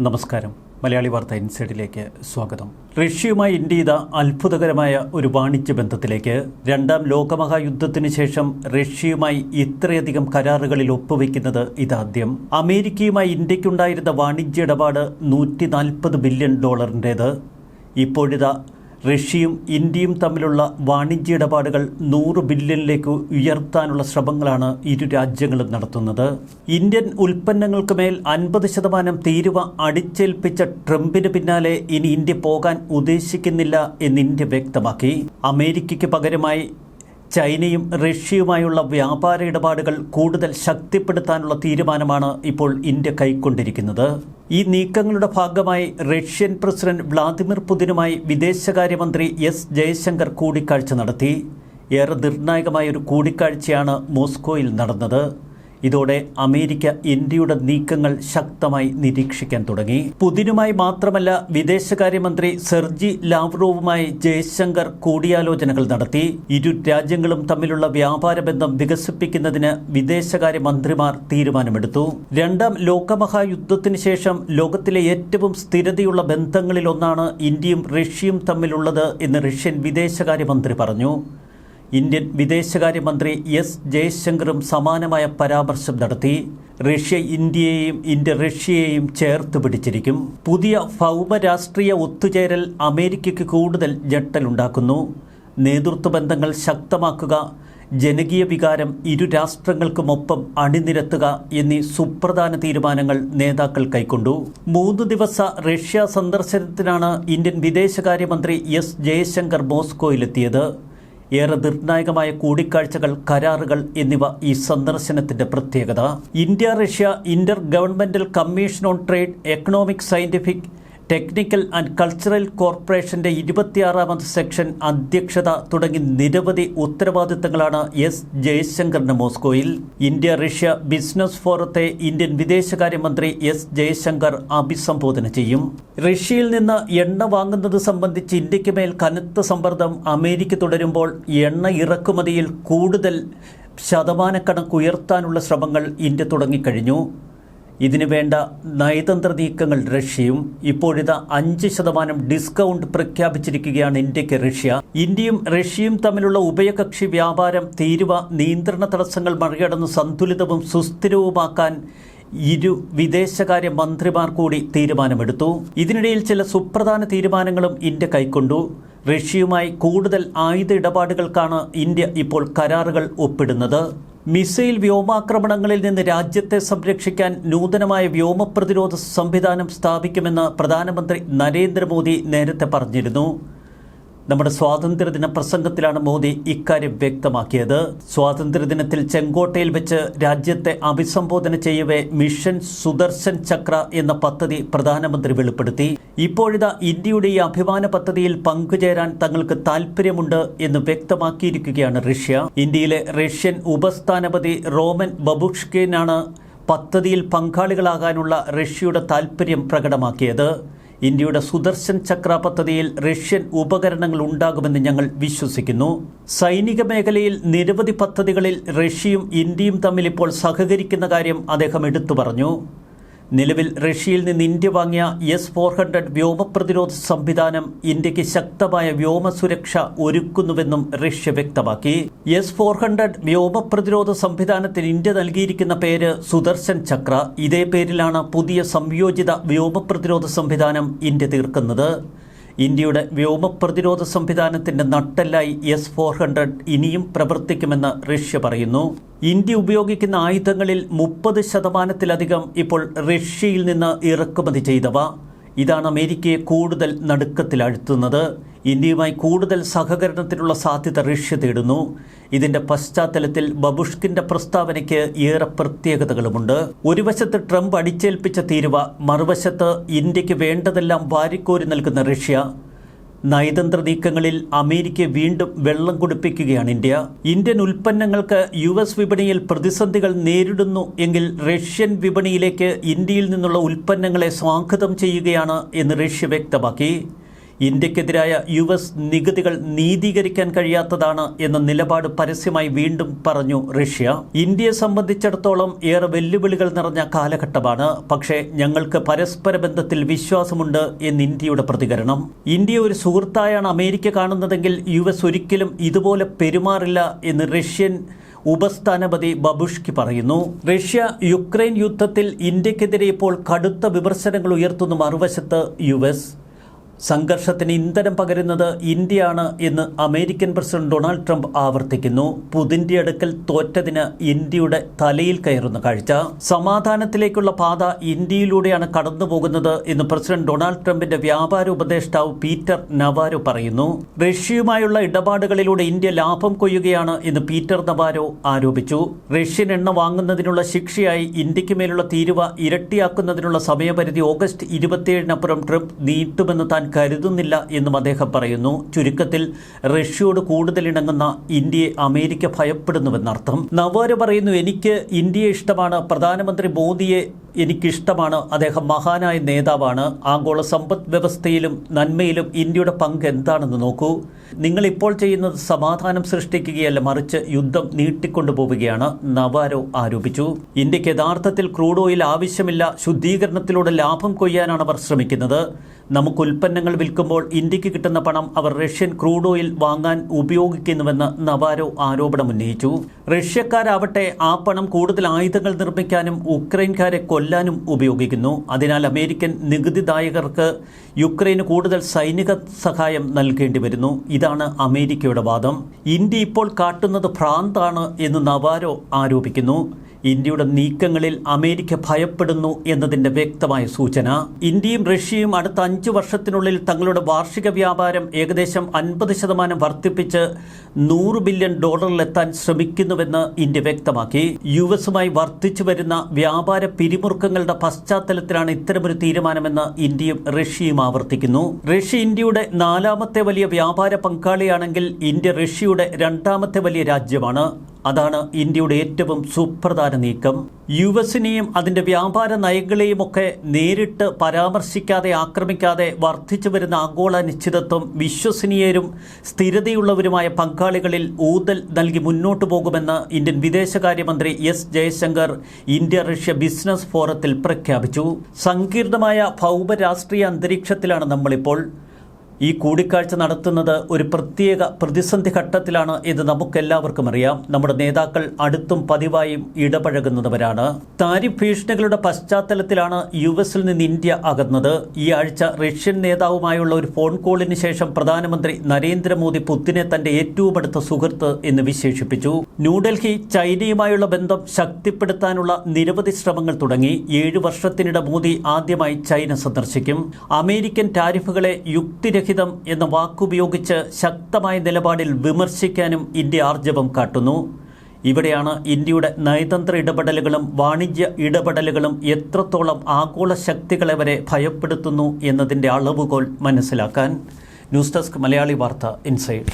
നമസ്കാരം. മലയാളി വാർത്ത ഇൻസൈഡിലേക്ക് സ്വാഗതം. റഷ്യയുമായി ഇന്ത്യ ഇതാ അത്ഭുതകരമായ ഒരു വാണിജ്യ ബന്ധത്തിലേക്ക് രണ്ടാം ലോകമഹായുദ്ധത്തിന് ശേഷം റഷ്യയുമായി ഇത്രയധികം കരാറുകളിൽ ഒപ്പുവെക്കുന്നത് ഇതാദ്യം. അമേരിക്കയുമായി ഇന്ത്യക്കുണ്ടായിരുന്ന വാണിജ്യ ഇടപാട് നൂറ്റി നാൽപ്പത് ബില്യൺ ഡോളറിന്റേത്. ഇപ്പോഴിതാ റഷ്യയും ഇന്ത്യയും തമ്മിലുള്ള വാണിജ്യ ഇടപാടുകൾ നൂറ് ബില്യണിലേക്ക് ഉയർത്താനുള്ള ശ്രമങ്ങളാണ് ഇരു രാജ്യങ്ങളും നടത്തുന്നത്. ഇന്ത്യൻ ഉൽപ്പന്നങ്ങൾക്ക് മേൽ അൻപത് ശതമാനം തീരുവ അടിച്ചേൽപ്പിച്ച ട്രംപിന് പിന്നാലെ ഇനി ഇന്ത്യ പോകാൻ ഉദ്ദേശിക്കുന്നില്ല എന്ന് ഇന്ത്യ വ്യക്തമാക്കി. അമേരിക്കയ്ക്ക് പകരമായി ചൈനയും റഷ്യയുമായുള്ള വ്യാപാര ഇടപാടുകൾ കൂടുതൽ ശക്തിപ്പെടുത്താനുള്ള തീരുമാനമാണ് ഇപ്പോൾ ഇന്ത്യ കൈക്കൊണ്ടിരിക്കുന്നത്. ഈ നീക്കങ്ങളുടെ ഭാഗമായി റഷ്യൻ പ്രസിഡന്റ് വ്ളാദിമിർ പുതിനുമായി വിദേശകാര്യമന്ത്രി എസ് ജയശങ്കർ കൂടിക്കാഴ്ച നടത്തി. ഏറെ നിർണായകമായ ഒരു കൂടിക്കാഴ്ചയാണ് മോസ്കോയിൽ നടന്നത്. ഇതോടെ അമേരിക്ക ഇന്ത്യയുടെ നീക്കങ്ങൾ ശക്തമായി നിരീക്ഷിക്കാൻ തുടങ്ങി. പുതിനുമായി മാത്രമല്ല വിദേശകാര്യമന്ത്രി സെർജി ലാവ്റോവുമായി ജയശങ്കർ കൂടിയാലോചനകൾ നടത്തി. ഇരു രാജ്യങ്ങളും തമ്മിലുള്ള വ്യാപാര ബന്ധം വികസിപ്പിക്കുന്നതിന് വിദേശകാര്യ മന്ത്രിമാർ തീരുമാനമെടുത്തു. രണ്ടാം ലോകമഹായുദ്ധത്തിന് ശേഷം ലോകത്തിലെ ഏറ്റവും സ്ഥിരതയുള്ള ബന്ധങ്ങളിലൊന്നാണ് ഇന്ത്യയും റഷ്യയും തമ്മിലുള്ളത് എന്ന് റഷ്യൻ വിദേശകാര്യമന്ത്രി പറഞ്ഞു. ഇന്ത്യൻ വിദേശകാര്യമന്ത്രി എസ് ജയശങ്കറും സമാനമായ പരാമർശം നടത്തി റഷ്യ ഇന്ത്യയെയും ഇന്ത്യ റഷ്യയെയും ചേർത്ത് പിടിച്ചിരിക്കും. പുതിയ ഭൗമരാഷ്ട്രീയ ഒത്തുചേരൽ അമേരിക്കയ്ക്ക് കൂടുതൽ ഞെട്ടലുണ്ടാക്കുന്നു. നേതൃത്വ ബന്ധങ്ങൾ ശക്തമാക്കുക ജനകീയ വികാരം ഇരു രാഷ്ട്രങ്ങൾക്കുമൊപ്പം അണിനിരത്തുക എന്നീ സുപ്രധാന തീരുമാനങ്ങൾ നേതാക്കൾ കൈക്കൊണ്ടു. മൂന്ന് ദിവസ റഷ്യ സന്ദർശനത്തിനാണ് ഇന്ത്യൻ വിദേശകാര്യമന്ത്രി എസ് ജയശങ്കർ മോസ്കോയിലെത്തിയത്. ഏറെ നിർണായകമായ കൂടിക്കാഴ്ചകൾ കരാറുകൾ എന്നിവ ഈ സന്ദർശനത്തിന്റെ പ്രത്യേകത. India Russia intergovernmental commission on trade economic scientific technical and cultural കോർപ്പറേഷന്റെ ഇരുപത്തിയാറാമത് സെക്ഷൻ അധ്യക്ഷത തുടങ്ങി നിരവധി ഉത്തരവാദിത്തങ്ങളാണ് എസ് ജയശങ്കറിന് മോസ്കോയിൽ. ഇന്ത്യ റഷ്യ ബിസിനസ് ഫോറത്തെ ഇന്ത്യൻ വിദേശകാര്യമന്ത്രി എസ് ജയശങ്കർ അഭിസംബോധന ചെയ്യും. റഷ്യയിൽ നിന്ന് എണ്ണ വാങ്ങുന്നത് സംബന്ധിച്ച് ഇന്ത്യയ്ക്ക് മേൽ കനത്ത സമ്മർദ്ദം അമേരിക്ക തുടരുമ്പോൾ എണ്ണ ഇറക്കുമതിയിൽ കൂടുതൽ ശതമാനക്കണക്കുയർത്താനുള്ള ശ്രമങ്ങൾ ഇന്ത്യ തുടങ്ങിക്കഴിഞ്ഞു. ഇതിനു വേണ്ട നയതന്ത്ര നീക്കങ്ങൾ റഷ്യയും ഇപ്പോഴിതാ അഞ്ച് ശതമാനം ഡിസ്കൗണ്ട് പ്രഖ്യാപിച്ചിരിക്കുകയാണ് ഇന്ത്യയ്ക്ക് റഷ്യ. ഇന്ത്യയും റഷ്യയും തമ്മിലുള്ള ഉഭയകക്ഷി വ്യാപാരം തീരുവ നിയന്ത്രണ തടസ്സങ്ങൾ മറികടന്ന് സന്തുലിതവും സുസ്ഥിരവുമാക്കാൻ ഇരു വിദേശകാര്യ മന്ത്രിമാർ കൂടി തീരുമാനമെടുത്തു. ഇതിനിടയിൽ ചില സുപ്രധാന തീരുമാനങ്ങളും ഇന്ത്യ കൈക്കൊണ്ടു. റഷ്യയുമായി കൂടുതൽ ആയുധ ഇടപാടുകൾക്കാണ് ഇന്ത്യ ഇപ്പോൾ കരാറുകൾ ഒപ്പിടുന്നത്. മിസൈൽ വ്യോമാക്രമണങ്ങളിൽ നിന്ന് രാജ്യത്തെ സംരക്ഷിക്കാൻ നൂതനമായ വ്യോമ പ്രതിരോധ സംവിധാനം സ്ഥാപിക്കുമെന്ന് പ്രധാനമന്ത്രി നരേന്ദ്രമോദി നേരത്തെ പറഞ്ഞിരുന്നു. നമ്മുടെ സ്വാതന്ത്ര്യദിന പ്രസംഗത്തിലാണ് മോദി ഇക്കാര്യം വ്യക്തമാക്കിയത്. സ്വാതന്ത്ര്യദിനത്തിൽ ചെങ്കോട്ടയിൽ വെച്ച് രാജ്യത്തെ അഭിസംബോധന ചെയ്യവേ മിഷൻ സുദർശൻ ചക്ര എന്ന പദ്ധതി പ്രധാനമന്ത്രി വെളിപ്പെടുത്തി. ഇപ്പോഴിതാ ഇന്ത്യയുടെ ഈ അഭിമാന പദ്ധതിയിൽ പങ്കുചേരാൻ തങ്ങൾക്ക് താൽപ്പര്യമുണ്ട് എന്ന് വ്യക്തമാക്കിയിരിക്കുകയാണ് റഷ്യ. ഇന്ത്യയിലെ റഷ്യൻ ഉപസ്ഥാനപതി റോമൻ ബബുഷ്കിനാണ് പദ്ധതിയിൽ പങ്കാളികളാകാനുള്ള റഷ്യയുടെ താൽപ്പര്യം പ്രകടമാക്കിയത്. ഇന്ത്യയുടെ സുദർശൻ ചക്ര പദ്ധതിയിൽ റഷ്യൻ ഉപകരണങ്ങൾ ഉണ്ടാകുമെന്ന് ഞങ്ങൾ വിശ്വസിക്കുന്നു. സൈനിക മേഖലയിൽ നിരവധി പദ്ധതികളിൽ റഷ്യയും ഇന്ത്യയും തമ്മിൽ ഇപ്പോൾ സഹകരിക്കുന്ന കാര്യം അദ്ദേഹം എടുത്തു പറഞ്ഞു. നിലവിൽ റഷ്യയിൽ നിന്ന് ഇന്ത്യ വാങ്ങിയ എസ് ഫോർ ഹൺഡ്രഡ് വ്യോമ പ്രതിരോധ സംവിധാനം ഇന്ത്യയ്ക്ക് ശക്തമായ വ്യോമസുരക്ഷ ഒരുക്കുന്നുവെന്നും റഷ്യ വ്യക്തമാക്കി. എസ് ഫോർ ഹൺഡ്രഡ് വ്യോമ പ്രതിരോധ സംവിധാനത്തിന് ഇന്ത്യ നൽകിയിരിക്കുന്ന പേര് സുദർശൻ ചക്ര. ഇതേ പേരിലാണ് പുതിയ സംയോജിത വ്യോമപ്രതിരോധ സംവിധാനം ഇന്ത്യ തീർക്കുന്നത്. ഇന്ത്യയുടെ വ്യോമ പ്രതിരോധ സംവിധാനത്തിന്റെ നട്ടെല്ലായി എസ് ഫോർ ഹൺഡ്രഡ് ഇനിയും പ്രവർത്തിക്കുമെന്ന് റഷ്യ പറയുന്നു. ഇന്ത്യ ഉപയോഗിക്കുന്ന ആയുധങ്ങളിൽ മുപ്പത് ശതമാനത്തിലധികം ഇപ്പോൾ റഷ്യയിൽ നിന്ന് ഇറക്കുമതി ചെയ്തവ. ഇതാണ് അമേരിക്കയെ കൂടുതൽ നടുക്കത്തിലഴുത്തുന്നത്. ഇന്ത്യയുമായി കൂടുതൽ സഹകരണത്തിനുള്ള സാധ്യത റഷ്യ തേടുന്നു. ഇതിന്റെ പശ്ചാത്തലത്തിൽ ബബുഷ്കിന്റെ പ്രസ്താവനയ്ക്ക് ഏറെ പ്രത്യേകതകളുമുണ്ട്. ഒരു വശത്ത് ട്രംപ് അടിച്ചേൽപ്പിച്ച തീരുവ മറുവശത്ത് ഇന്ത്യയ്ക്ക് വേണ്ടതെല്ലാം വാരിക്കോരി നൽകുന്ന റഷ്യ. നയതന്ത്ര നീക്കങ്ങളിൽ അമേരിക്ക വീണ്ടും വെള്ളം കുടിപ്പിക്കുകയാണ് ഇന്ത്യ. ഇന്ത്യൻ ഉൽപ്പന്നങ്ങൾക്ക് യു എസ് വിപണിയിൽ പ്രതിസന്ധികൾ നേരിടുന്നു എങ്കിൽ റഷ്യൻ വിപണിയിലേക്ക് ഇന്ത്യയിൽ നിന്നുള്ള ഉൽപ്പന്നങ്ങളെ സ്വാഗതം ചെയ്യുകയാണ് എന്ന് റഷ്യ വ്യക്തമാക്കി. ഇന്ത്യക്കെതിരായ യു എസ് നികുതികൾ നീതീകരിക്കാൻ കഴിയാത്തതാണ് എന്ന നിലപാട് പരസ്യമായി വീണ്ടും പറഞ്ഞു റഷ്യ. ഇന്ത്യയെ സംബന്ധിച്ചിടത്തോളം ഏറെ വെല്ലുവിളികൾ നിറഞ്ഞ കാലഘട്ടമാണ്. പക്ഷേ ഞങ്ങൾക്ക് പരസ്പര ബന്ധത്തിൽ വിശ്വാസമുണ്ട് എന്ന് ഇന്ത്യയുടെ പ്രതികരണം. ഇന്ത്യ ഒരു സുഹൃത്തായാണ് അമേരിക്ക കാണുന്നതെങ്കിൽ യു എസ് ഒരിക്കലും ഇതുപോലെ പെരുമാറില്ല എന്ന് റഷ്യൻ ഉപസ്ഥാനപതി ബബുഷ്കി പറയുന്നു. റഷ്യ യുക്രൈൻ യുദ്ധത്തിൽ ഇന്ത്യക്കെതിരെ ഇപ്പോൾ കടുത്ത വിമർശനങ്ങൾ ഉയർത്തുന്ന മറുവശത്ത് യു എസ് സംഘർഷത്തിന് ഇന്ധനം പകരുന്നത് ഇന്ത്യയാണ് എന്ന് അമേരിക്കൻ പ്രസിഡന്റ് ഡൊണാൾഡ് ട്രംപ് ആവർത്തിക്കുന്നു. പുതിന്റെ അടുക്കൽ തോറ്റതിന് ഇന്ത്യയുടെ തലയിൽ കയറുന്ന കാഴ്ച. സമാധാനത്തിലേക്കുള്ള പാത ഇന്ത്യയിലൂടെയാണ് കടന്നു പോകുന്നത് എന്ന് പ്രസിഡന്റ് ഡൊണാൾഡ് ട്രംപിന്റെ വ്യാപാര ഉപദേഷ്ടാവ് പീറ്റർ നവാരോ പറയുന്നു. റഷ്യയുമായുള്ള ഇടപാടുകളിലൂടെ ഇന്ത്യ ലാഭം കൊയ്യുകയാണ് എന്ന് പീറ്റർ നവാരോ ആരോപിച്ചു. റഷ്യൻ എണ്ണ വാങ്ങുന്നതിനുള്ള ശിക്ഷയായി ഇന്ത്യയ്ക്ക് മേലുള്ള തീരുവ ഇരട്ടിയാക്കുന്നതിനുള്ള സമയപരിധി ഓഗസ്റ്റ് ഇരുപത്തിയേഴിനപ്പുറം ട്രംപ് നീട്ടുമെന്ന് താൻ കരുതുന്നില്ല എന്നും അദ്ദേഹം പറയുന്നു. ചുരുക്കത്തിൽ റഷ്യയോട് കൂടുതൽ ഇണങ്ങുന്ന ഇന്ത്യയെ അമേരിക്ക ഭയപ്പെടുന്നുവെന്നർത്ഥം. നവാര് പറയുന്നു എനിക്ക് ഇന്ത്യയെ ഇഷ്ടമാണ്. പ്രധാനമന്ത്രി മോദിയെ എനിക്കിഷ്ടമാണ്. അദ്ദേഹം മഹാനായ നേതാവാണ്. ആഗോള സമ്പദ് വ്യവസ്ഥയിലും നന്മയിലും ഇന്ത്യയുടെ പങ്ക് എന്താണെന്ന് നോക്കൂ. നിങ്ങൾ ഇപ്പോൾ ചെയ്യുന്നത് സമാധാനം സൃഷ്ടിക്കുകയല്ല മറിച്ച് യുദ്ധം നീട്ടിക്കൊണ്ടുപോവുകയാണ്. നവാരോ ആരോപിച്ചു. ഇന്ത്യയ്ക്ക് യഥാർത്ഥത്തിൽ ക്രൂഡ് ഓയിൽ ആവശ്യമില്ല. ശുദ്ധീകരണത്തിലൂടെ ലാഭം കൊയ്യാനാണ് അവർ ശ്രമിക്കുന്നത്. നമുക്ക് ഉൽപ്പന്നങ്ങൾ വിൽക്കുമ്പോൾ ഇന്ത്യയ്ക്ക് കിട്ടുന്ന പണം അവർ റഷ്യൻ ക്രൂഡ് ഓയിൽ വാങ്ങാൻ ഉപയോഗിക്കുന്നുവെന്ന് നവാരോ ആരോപണം ഉന്നയിച്ചു റഷ്യക്കാരാവട്ടെ ആ പണം കൂടുതൽ ആയുധങ്ങൾ നിർമ്മിക്കാനും ഉക്രൈൻകാരെ കൊല്ലാനും ഉപയോഗിക്കുന്നു. അതിനാൽ അമേരിക്കൻ നികുതിദായകർക്ക് യുക്രൈന് കൂടുതൽ സൈനിക സഹായം നൽകേണ്ടി വരുന്നു. ഇതാണ് അമേരിക്കയുടെ വാദം. ഇന്ത്യ ഇപ്പോൾ കാട്ടുന്നത് ഭ്രാന്താണ് എന്ന് നവാരോ ആരോപിക്കുന്നു. ഇന്ത്യയുടെ നീക്കങ്ങളിൽ അമേരിക്ക ഭയപ്പെടുന്നു എന്നതിന്റെ വ്യക്തമായ സൂചന. ഇന്ത്യയും റഷ്യയും അടുത്ത അഞ്ചു വർഷത്തിനുള്ളിൽ തങ്ങളുടെ വാർഷിക വ്യാപാരം ഏകദേശം അൻപത് ശതമാനം വർദ്ധിപ്പിച്ച് നൂറ് ബില്യൺ ഡോളറിലെത്താൻ ശ്രമിക്കുന്നുവെന്ന് ഇന്ത്യ വ്യക്തമാക്കി. യു എസുമായി വർദ്ധിച്ചു വരുന്ന വ്യാപാര പിരിമുറുക്കങ്ങളുടെ പശ്ചാത്തലത്തിലാണ് ഇത്തരമൊരു തീരുമാനമെന്ന് ഇന്ത്യയും റഷ്യയും ആവർത്തിക്കുന്നു. റഷ്യ ഇന്ത്യയുടെ നാലാമത്തെ വലിയ വ്യാപാര പങ്കാളിയാണെങ്കിൽ ഇന്ത്യ റഷ്യയുടെ രണ്ടാമത്തെ വലിയ രാജ്യമാണ്. അതാണ് ഇന്ത്യയുടെ ഏറ്റവും സുപ്രധാന നീക്കം. യു എസിനെയും അതിന്റെ വ്യാപാര നയങ്ങളെയും ഒക്കെ നേരിട്ട് പരാമർശിക്കാതെ ആക്രമിക്കാതെ വർദ്ധിച്ചു വരുന്ന ആഗോള നിശ്ചിതത്വം വിശ്വസനീയരും സ്ഥിരതയുള്ളവരുമായ പങ്കാളികളിൽ ഊതൽ നൽകി മുന്നോട്ടു പോകുമെന്ന് ഇന്ത്യൻ വിദേശകാര്യമന്ത്രി S Jaishankar India Russia business ഫോറത്തിൽ പ്രഖ്യാപിച്ചു. സങ്കീർണമായ ഭൗമരാഷ്ട്രീയ അന്തരീക്ഷത്തിലാണ് നമ്മളിപ്പോൾ. ഈ കൂടിക്കാഴ്ച നടത്തുന്നത് ഒരു പ്രത്യേക പ്രതിസന്ധി ഘട്ടത്തിലാണ് എന്ന് നമുക്കെല്ലാവർക്കും അറിയാം. നമ്മുടെ നേതാക്കൾ അടുത്തും പതിവായും ഇടപഴകുന്നവരാണ്. താരിഫ് ഭീഷണികളുടെ പശ്ചാത്തലത്തിലാണ് യു എസിൽ നിന്ന് ഇന്ത്യ അകന്നത്. ഈ ആഴ്ച റഷ്യൻ നേതാവുമായുള്ള ഒരു ഫോൺ കോളിന് ശേഷം പ്രധാനമന്ത്രി നരേന്ദ്രമോദി പുത്തിനെ തന്റെ ഏറ്റവും അടുത്ത സുഹൃത്ത് എന്ന് വിശേഷിപ്പിച്ചു. ന്യൂഡൽഹി ചൈനയുമായുള്ള ബന്ധം ശക്തിപ്പെടുത്താനുള്ള നിരവധി ശ്രമങ്ങൾ തുടങ്ങി. ഏഴു വർഷത്തിനിടെ മോദി ആദ്യമായി ചൈന സന്ദർശിക്കും. അമേരിക്കൻ ടാരിഫുകളെ യുക്തിരഹിതം ഹിതം എന്ന വാക്കുപയോഗിച്ച് ശക്തമായ നിലപാടിൽ വിമർശിക്കാനും ഇന്ത്യ ആർജവം കാട്ടുന്നു. ഇവിടെയാണ് ഇന്ത്യയുടെ നയതന്ത്ര ഇടപെടലുകളും വാണിജ്യ ഇടപെടലുകളും എത്രത്തോളം ആഗോള ശക്തികളെ വരെ ഭയപ്പെടുത്തുന്നു എന്നതിന്റെ അളവുകോൽ മനസ്സിലാക്കാൻ. ന്യൂസ് ഡെസ്ക് മലയാളി വാർത്ത ഇൻസൈഡ്.